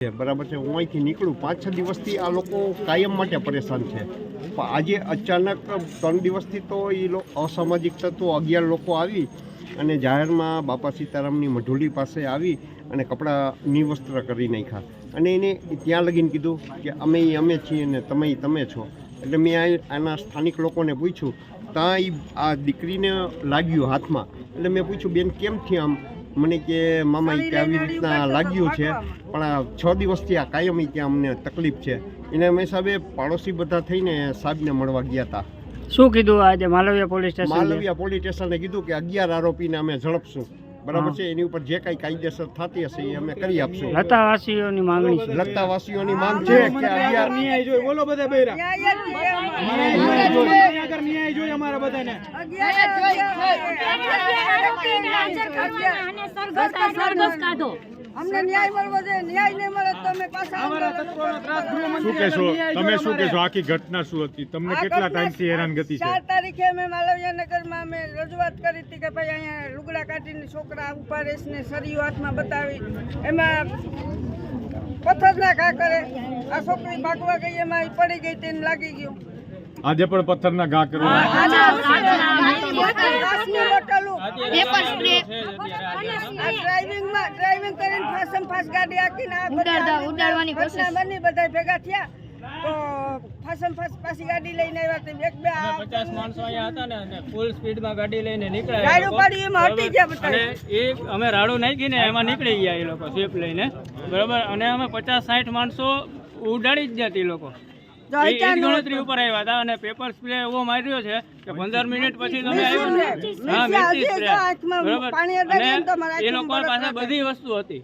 બરાબર છે. હું અહીંથી નીકળું. પાંચ, છ દિવસથી આ લોકો કાયમ માટે પરેશાન છે. આજે અચાનક ત્રણ દિવસથી તો એ અસામાજિક તત્વો અગિયાર લોકો આવી અને જાહેરમાં બાપા સીતારામની મઢુલી પાસે આવી અને કપડાં નિવસ્ત્ર કરી નાખ્યા. અને એને ત્યાં લગીને કીધું કે અમે અમે છીએ ને તમે તમે છો. એટલે મેં આના સ્થાનિક લોકોને પૂછ્યું ત્યાં આ દીકરીને લાગ્યું હાથમાં? એટલે મેં પૂછ્યું, બેન, કેમ થયું આમ? મને કે મામા કે આવી રીતના લાગ્યું છે પણ આ છ દિવસથી આ કાયમી ત્યાં અમને તકલીફ છે. એને અમે સાહેબ પાડોશી બધા થઈને સાહેબને મળવા ગયા હતા શું કીધું આજે Malviya police station Malviya police સ્ટેશને કીધું કે અગિયાર આરોપીને અમે ઝડપશું. બરાબર છે? એની ઉપર જે કાંઈ કાયદેસર થતી હશે એ અમે કરી આપશું. લતાવાસીઓની માંગણી છે. લતાવાસીઓની માંગ છે કે અગિયાર બોલો બધા બૈરા ન્યાય જોઈએ ન્યાય આગળ ન્યાય જોઈએ અમારા બધાને અમને ન્યાય મળવો જોઈએ ન્યાય નહીં મળે તો અમે પાછા અમારા તત્વોનો ત્રાસ ગૃહમંત્રી શું કહેશો તમે શું કહેશો આખી ઘટના શું હતી તમને કેટલા ટાઈમથી હેરાનગતિ છે ચાર તારીખે અમે માલવિયાનગરમાં અમે રજૂઆત કરી હતી કે ભાઈ અહીંયા લુગડા કાઢીને છોકરા ઊભા રહેશે ને સરીઓ હાથમાં બતાવી એમાં પથ્થરના ઘા કરે આ છોકરી ભાગવા ગઈ એમાં પડી ગઈ તેને લાગી ગયું આજે પણ પથ્થરના ઘા કરવા તો ફાસમ ફાસ પાછી ગાડી લઈને આવ્યા તો એક બે આ પચાસ માણસો અહીંયા હતા ને અને ફૂલ સ્પીડમાં ગાડી લઈને નીકળ્યા એ ગાડી લોકો. ઉપાડી એમાં હટી ગયા બધા. અને એ અમે રાડું નાખીને એમાં નીકળી ગયા એ લોકો સ્વીપ લઈને. બરાબર? અને અમે પચાસ સાઠ માણસો ઉડાડી જ જતી લોકો. ગણતરી ઉપર આવ્યા હતા અને પેપર સ્પ્રે એવો માર્યો છે કે પંદર મિનિટ પછી તમે આવ્યો. એ લોકો પાસે બધી વસ્તુ હતી.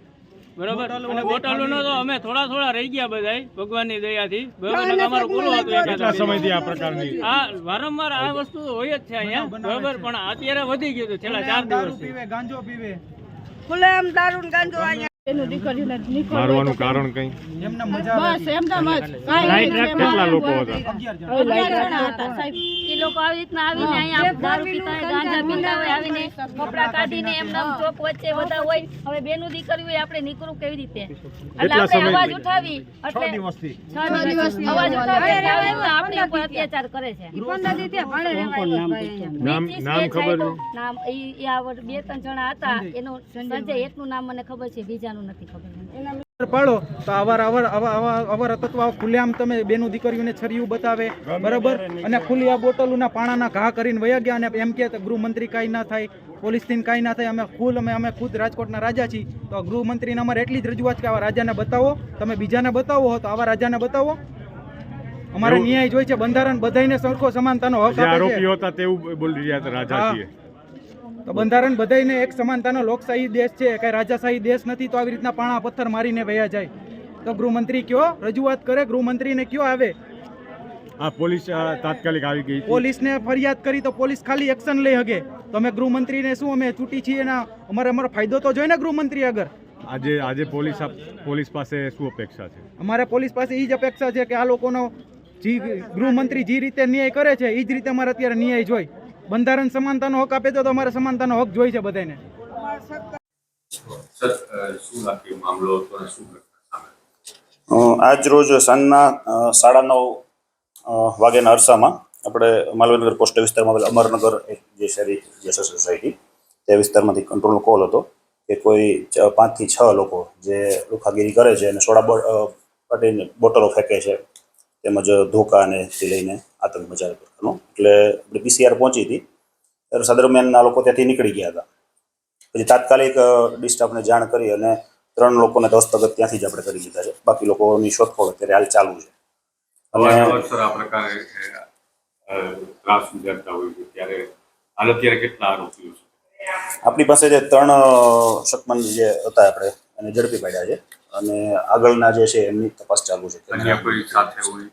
બરાબર. અને બોટલોનો તો અમે થોડા થોડા રહી ગયા બધાય ભગવાનની દયાથી. બરાબર. અમારું પૂરું હતું. કેટલા સમયથી આ પ્રકારની? આ વારંવાર આ વસ્તુ હોય જ છે અહીંયા. બરોબર. પણ અત્યારે વધી ગયું છે. છેલ્લા ચાર દિવસ દિવસથી. પીવે ગાંજો પીવે. દારૂ ગાંજો અહીંયા મારવાનું કારણ કઈ? એમને મજા આવે કેટલા લોકો હતા? એ લોકો આવી રીતના આવીને અહીંયા દારૂ પીતા હોય ગાંજા પીતા હોય આવીને કપડા કાઢીને એમને ચોક વચ્ચે બધા હોય. હવે બેનું દીકરી હોય આપણે નીકળવું કેવી રીતે? એટલે આપણે અવાજ ઉઠાવી છ એટલે દિવસ અવાજ ઉઠાવી એટલે આપણી ઉપર અત્યાચાર કરે છે. નામ નામ ખબર નામ એ બે ત્રણ જણા હતા. એનું સંજય એકનું નામ મને ખબર છે બીજાનું નથી ખબર પાડો. તો અવાર અવાર આવા આવા અવાર તત્વ ખુલ્લેઆમ તમે બેનું દીકરીઓને છરિયું બતાવે. બરાબર? અને ખુલ્લી આ બોટલોના પાણાના ઘા કરીને વયા ગયા અને એમ કે ગૃહમંત્રી કાંઈ ના થાય પોલીસથી કાંઈ ના થાય અમે ખુલ અમે અમે ખુદ રાજકોટના રાજા છીએ. તો ગૃહમંત્રીને અમારે એટલી જ રજૂઆત કે આવા રાજાને બતાવો. તમે બીજાને બતાવો હો તો આવા રાજાને બતાવો. અમારે ન્યાય જોઈ છે બંધારણ બધાને સરખો સમાનતાનો હક આરોપીઓ હતા તેવું બોલી રહ્યા હતા રાજા છીએ. તો બંધારણ બધાને એક સમાનતાનો લોકશાહી દેશ છે કાંઈ રાજાશાહી દેશ નથી તો આવી રીતના પાણા પથ્થર મારીને વયા જાય. તો ગૃહમંત્રી કયો? રજૂઆત કરે ગૃહમંત્રીને કયો આવે? આ પોલીસ તાત્કાલિક આવી ગઈ પોલીસને ફરિયાદ કરી તો પોલીસ ખાલી એક્શન લઈ શકે તો અમે ગૃહમંત્રીને શું અમે છૂટી છીએ એના અમારે અમારો ફાયદો તો જોઈએ ને ગૃહમંત્રી આગળ? આજે આજે પોલીસ પોલીસ પાસે શું અપેક્ષા છે? અમારે પોલીસ પાસે એ જ અપેક્ષા છે કે આ લોકોનો જી ગૃહમંત્રી જે રીતે ન્યાય કરે છે એ જ રીતે અમારે અત્યારે ન્યાય જોઈ. બંધારણ સમાનતાનો હક આપે તો અમારે સમાનતાનો હક જોઈ છે બધાને આજ રોજ સાંજના સાડા નવ વાગ્યાના અરસામાં આપણે માલવીનગર પોસ્ટ વિસ્તારમાં આવેલ અમરનગર જે શહેરી જે સોસાયટી તે વિસ્તારમાંથી કંટ્રોલનો કોલ હતો કે કોઈ ચ- પાંચથી છ લોકો જે લુખાગીરી કરે છે અને સોડા પટીને બોટલો ફેંકે છે તેમજ ધોકા અને લઈને આતંક મચાવ્યો પ્રકારનો એટલે આપણે પીસીઆર પહોંચી હતી. ત્યારે સદર લોકો ત્યાંથી નીકળી ગયા હતા. પછી તાત્કાલિક ડિસ્ટાફને જાણ કરી અને ત્રણ લોકોને તો હસ્તગત ત્યાંથી જ આપણે કરી લીધા છે. બાકી લોકોની શોધખોળ અત્યારે હાલ ચાલુ છે. અને હાલ અત્યારે કેટલા આરોપીઓ આપણી પાસે જે ત્રણ શકમન જે હતા આપણે એને ઝડપી પાડ્યા છે. અને આગળના જે છે એમની તપાસ ચાલુ છે. કોઈ સાથે હોય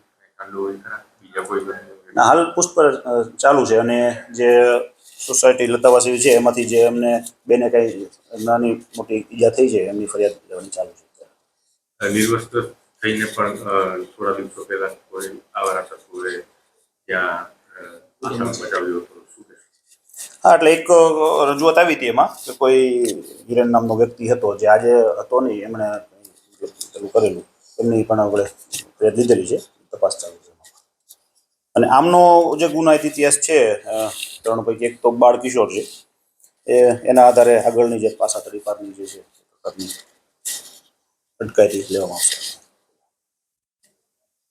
હાલ પુષ્પ ચાલુ છે અને જે સોસાયટી લતાવાસી છે એમાંથી જે એમને બેને કઈ નાની મોટી ઈજા થઈ છે એમની ફરિયાદ લેવાની ચાલુ છે. નિર્વસ્ત્ર થઈને પણ થોડા દિવસો પહેલા કોઈ આવારા તત્વોએ ત્યાં આતંક હતો. હા એટલે એક રજૂઆત આવી હતી એમાં કે કોઈ હિરેન નામનો વ્યક્તિ હતો જે આજે હતો નહીં એમણે પેલું કરેલું. એમની પણ આપણે ફરિયાદ લીધેલી છે તપાસ ચાલુ. અને આમનો જે ગુનાહિત ઇતિહાસ છે ત્રણ પૈકી એક તો બાળ કિશોર છે. એ, એના આધારે આગળની જે પાસા તડીપારની જે છે અટકાયતી લેવામાં આવશે.